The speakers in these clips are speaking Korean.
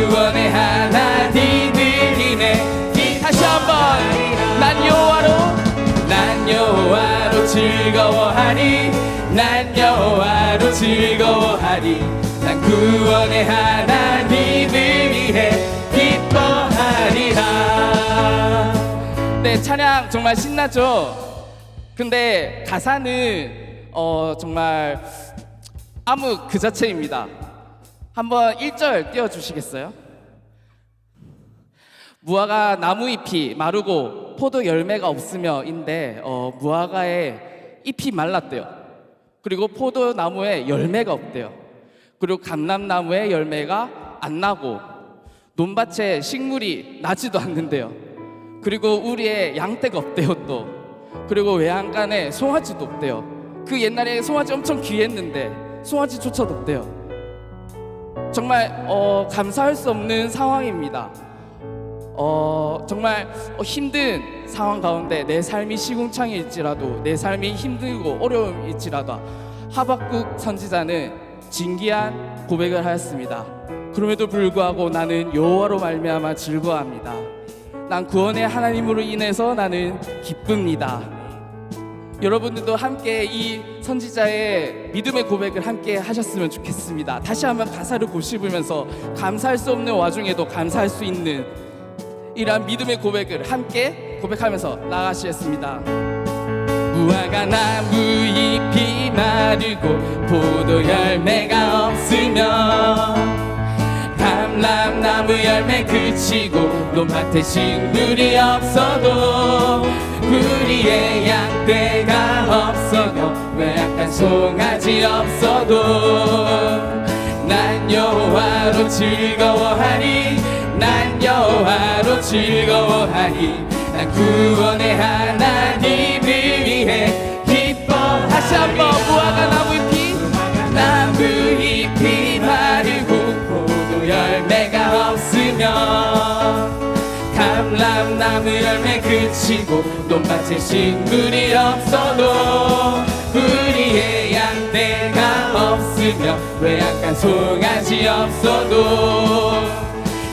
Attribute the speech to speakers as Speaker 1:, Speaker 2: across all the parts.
Speaker 1: 구원의 하나님이네. 이 다시 한번 난 여호와로 난 여호와로 즐거워하리 난 여호와로 즐거워하리 난 구원의 하나님을 위해 기뻐하리라. 네 찬양 정말 신나죠? 근데 가사는 어 정말 아무 그 자체입니다 한번 1절 띄워주시겠어요? 무화과 나무 잎이 마르고 포도 열매가 없으며인데 어, 무화과의 잎이 말랐대요. 그리고 포도 나무에 열매가 없대요. 그리고 감람나무에 열매가 안 나고 논밭에 식물이 나지도 않는데요. 그리고 우리의 양떼가 없대요 또. 그리고 외양간에 송아지도 없대요. 그 옛날에 송아지 엄청 귀했는데 송아지조차도 없대요. 정말 어, 감사할 수 없는 상황입니다. 어, 정말 어, 힘든 상황 가운데 내 삶이 시궁창일지라도 내 삶이 힘들고 어려움일지라도 하박국 선지자는 진기한 고백을 하였습니다. 그럼에도 불구하고 나는 여호와로 말미암아 즐거워합니다. 난 구원의 하나님으로 인해서 나는 기쁩니다. 여러분들도 함께 이 선지자의 믿음의 고백을 함께 하셨으면 좋겠습니다. 다시 한번 가사를 고씹으면서 감사할 수 없는 와중에도 감사할 수 있는 이러한 믿음의 고백을 함께 고백하면서 나가시겠습니다. 무화과 나무 잎이 마르고 포도 열매가 없으며 감람나무 열매 그치고 논밭에 식물이 없어도 우리의 양떼가 없어도 외약한 송아지 없어도 난 여호와로 즐거워하리 난 여호와로 즐거워하리 난 구원의 하나님을 위해 기뻐 다시 치고 논밭에 식물이 없어도 우리의 양떼가 없으며 외약한 송아지 없어도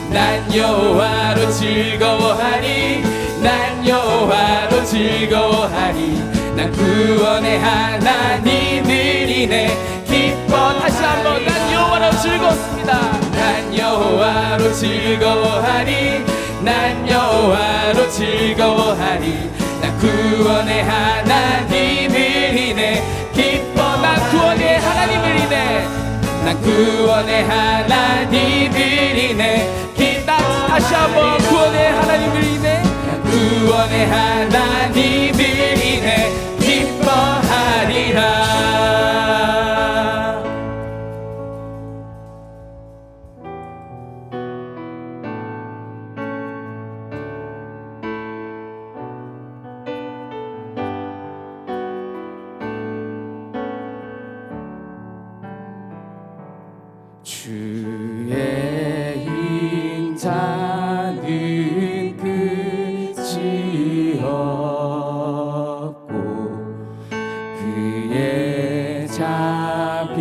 Speaker 1: 난 여호와로 즐거워하리 난 여호와로 즐거워하리 난 구원의 하나님을 인해 기뻐 다시 한번 난 여호와로 즐거웠습니다. 난 여호와로 즐거워하리 난 여호와 로 즐거워하리 난 구원의 하나님을 인해 기뻐 난 구원의 하나님을 인해 난 구원의 하나님을 인해 기다 다시 한번 구원의 하나님을 인해 난 구원의 하나님을 인해 인자는 끝이 없고 그의 자비는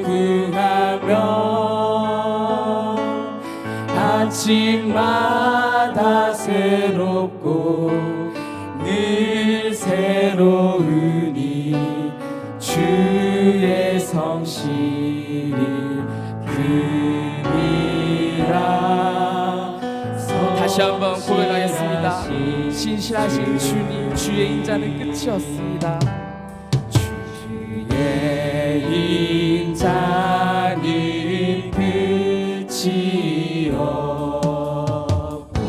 Speaker 1: 무궁하며 아침마 주님 주의 인자는 끝이 없습니다. 주의 인자는 끝이 없고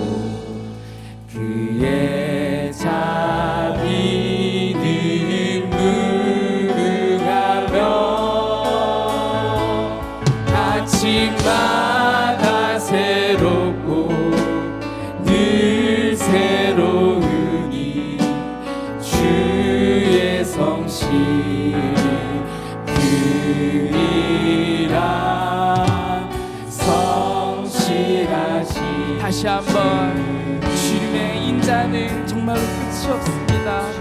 Speaker 1: 그리라 성실하시 다시 한번 주님의 인자는 정말로 끝이 없습니다. 주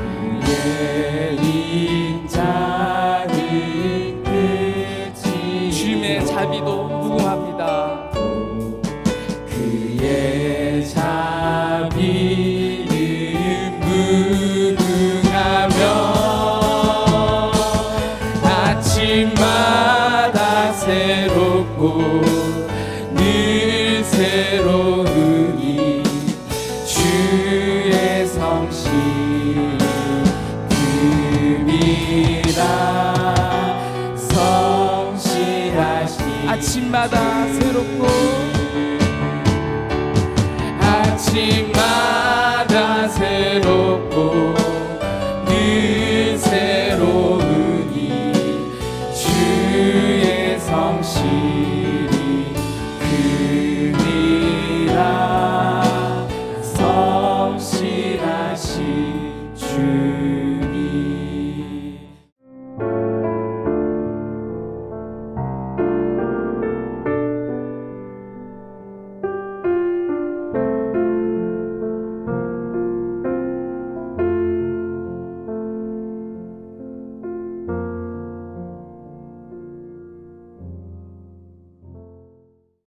Speaker 1: 주의 성신 듭니다.
Speaker 2: 성실하시 아침마다 새롭고
Speaker 1: 아침마다 새롭고